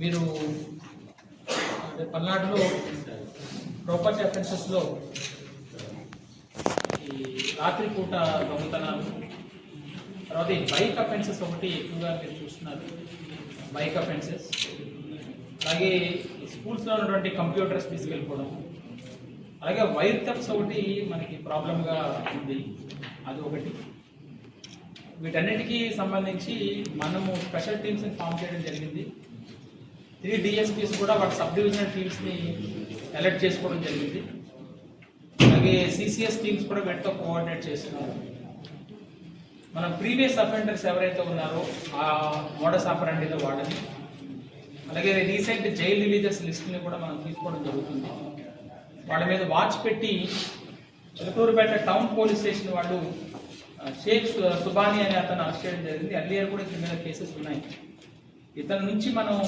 మీరు అదే పల్నాడులో ప్రాపర్టీ అఫెన్సెస్లో ఈ రాత్రిపూట దొంగతనాలు తర్వాత ఈ బైక్ అఫెన్సెస్ ఒకటి ఎక్కువగా మీరు చూస్తున్నారు. బైక్ అఫెన్సెస్ అలాగే స్కూల్స్లో ఉన్నటువంటి కంప్యూటర్స్ తీసుకెళ్ళిపోవడం. అలాగే వైర్ థెఫ్ట్స్ ఒకటి మనకి ప్రాబ్లంగా ఉంది. అది ఒకటి. వీటన్నిటికీ సంబంధించి మనము స్పెషల్ టీమ్స్ని ఫామ్ చేయడం జరిగింది. త్రీ డిఎస్పీస్ కూడా వాటి సబ్ డివిజనల్ టీమ్స్ని ఎలర్ట్ చేసుకోవడం జరిగింది. అలాగే సిసిఎస్ టీమ్స్ కూడా వీటితో కోఆర్డినేట్ చేస్తున్నారు. మనం ప్రీవియస్ అఫెండర్స్ ఎవరైతే ఉన్నారో ఆ మోడస్ ఆపరండిలో వాడని అలాగే రీసెంట్ జైల్ రిలీజర్స్ లిస్ట్ని కూడా మనం తీసుకోవడం జరుగుతుంది. వాళ్ళ మీద వాచ్ పెట్టి చిలకూరుపేట టౌన్ పోలీస్ స్టేషన్ వాళ్ళు షేక్ సుబానీ అనే అతను అరెస్ట్ చేయడం జరిగింది. అర్లియర్ కూడా ఇతని మీద కేసెస్ ఉన్నాయి. ఇతని నుంచి మనం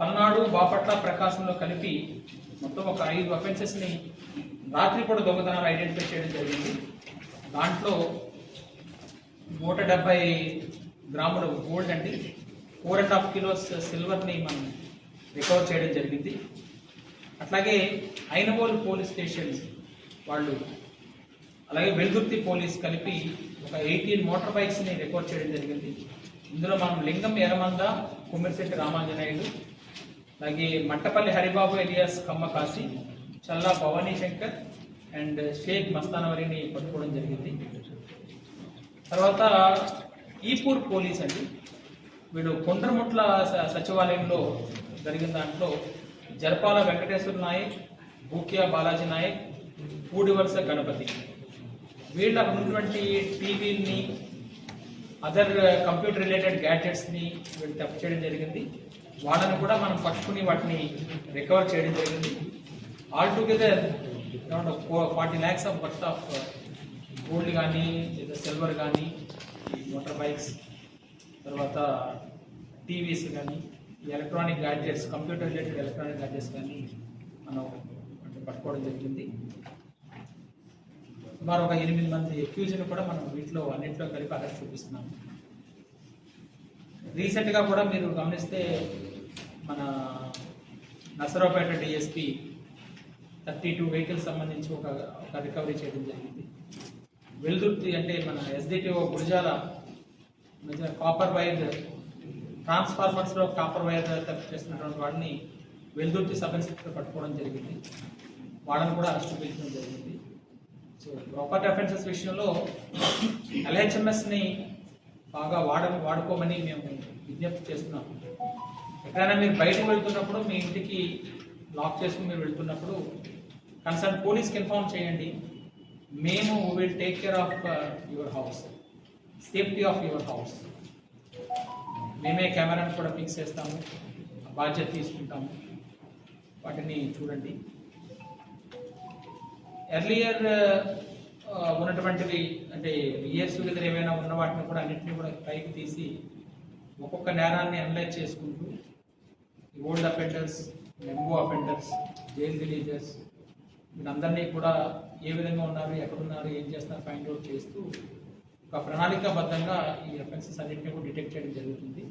పల్నాడు బాపట్ల ప్రకాశంలో కలిపి మొత్తం ఒక ఐదు అఫెన్సెస్ని రాత్రిపూట దొంగతనాలు ఐడెంటిఫై చేయడం జరిగింది. దాంట్లో నూట డెబ్బై గ్రాముల గోల్డ్ అండి. ఫోర్ అండ్ హాఫ్ కిలోస్ సిల్వర్ని మనం రికవర్ చేయడం జరిగింది. అట్లాగే ఐనవోల్ పోలీస్ స్టేషన్ వాళ్ళు అలాగే వెల్దుర్తి పోలీస్ కలిపి ఒక ఎయిటీన్ మోటార్ బైక్స్ని రికవర్ చేయడం జరిగింది. ఇందులో మనం లింగం ఎర్రమంద కుమ్మిరిశెట్టి రామాంజనాయుడు అలాగే మట్టపల్లి హరిబాబు ఎలియాస్ కమ్మకాసి చల్లా భవానీ శంకర్ అండ్ షేక్ మస్తానవరిని పట్టుకోవడం జరిగింది. తర్వాత ఈపూర్ పోలీస్ అండి. వీడు కొండ్రముట్ల స- సచివాలయంలో జరిగిన దాంట్లో జరపాల వెంకటేశ్వర నాయక్ బూకియా బాలాజీ నాయక్ పూడివలస గణపతి. వీళ్ళ ఉన్నటువంటి టీవీని అదర్ కంప్యూటర్ రిలేటెడ్ గ్యాడ్జెట్స్ని వీళ్ళు తప్పు చేయడం జరిగింది. వాళ్ళని కూడా మనం పట్టుకుని వాటిని రికవర్ చేయడం జరిగింది. All together around forty lakhs of worth of gold కానీ లేదా సిల్వర్ కానీ మోటార్ బైక్స్ తర్వాత టీవీస్ కానీ electronic gadgets computer related electronic gadgets కానీ మనం అంటే పట్టుకోవడం జరిగింది. సుమారు ఒక ఎనిమిది మంది ఎక్యూజ్ని కూడా మనం వీటిలో అన్నింటిలో కలిపి అరెస్ట్ చూపిస్తున్నాం రీసెంట్గా కూడా మీరు గమనిస్తే మన Narasaraopet DSP thirty two vehicles సంబంధించి ఒక ఒక రికవరీ చేయడం జరిగింది. వెల్దుర్తి అంటే మన ఎస్డిటిఓ గురజాల కాపర్ వైర్ ట్రాన్స్ఫార్మర్స్లో కాపర్ వైర్ తప్పు చేస్తున్నటువంటి వాడిని వెల్దుర్తి సబ్ ఇన్స్పెక్టర్ పట్టుకోవడం జరిగింది. వాళ్ళని కూడా అరెస్ట్ పిలిచడం జరిగింది. సో ప్రాపర్టీ అఫెన్సెస్ విషయంలో ఎల్హెచ్ఎంఎస్ని బాగా వాడ వాడుకోమని మేము విజ్ఞప్తి చేస్తున్నాం. ఎక్కడైనా మీరు బయటకు వెళ్తున్నప్పుడు మీ ఇంటికి లాక్ చేసుకుని మీరు వెళ్తున్నప్పుడు కన్సర్న్ పోలీస్కి ఇన్ఫార్మ్ చేయండి. మేము will take care of uh, your house. Safety of your house. మేమే కెమెరాను కూడా ఫిక్స్ చేస్తాము. బాధ్యత తీసుకుంటాము. వాటిని చూడండి. ఎర్లియర్ uh, ఉన్నటువంటివి అంటే ఇయర్స్ దగ్గర ఏమైనా ఉన్న వాటిని కూడా అన్నింటినీ కూడా పైకి తీసి ఒక్కొక్క నేరాన్ని అనలైజ్ చేసుకుంటూ ఓల్డ్ అఫెండర్స్ ఎంగో అఫెండర్స్ జైల్ రిలీజర్స్ వీళ్ళందరినీ కూడా ఏ విధంగా ఉన్నారు ఎక్కడున్నారు ఏం చేస్తున్నారు ఫైండ్ అవుట్ చేస్తూ ఒక ప్రణాళికాబద్ధంగా ఈ అఫెన్సెస్ అన్నింటినీ కూడా డిటెక్ట్ చేయడం జరుగుతుంది.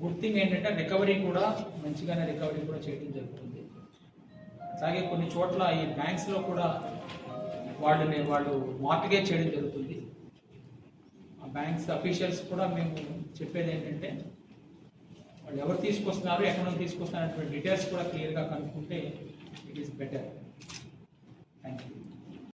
గుడ్ థింగ్ ఏంటంటే రికవరీ కూడా మంచిగానే రికవరీ కూడా చేయడం జరుగుతుంది. అలాగే కొన్ని చోట్ల ఈ బ్యాంక్స్లో కూడా వాళ్ళని వాళ్ళు మార్టిగేజ్ చేయడం జరుగుతుంది. ఆ బ్యాంక్స్ అఫీషియల్స్ కూడా మేము చెప్పేది ఏంటంటే వాళ్ళు ఎవరు తీసుకొస్తున్నారు ఎక్కడ నుంచి తీసుకొస్తున్నారు అనేటువంటి డీటెయిల్స్ కూడా క్లియర్గా కనుక్కుంటే ఇట్ ఈస్ బెటర్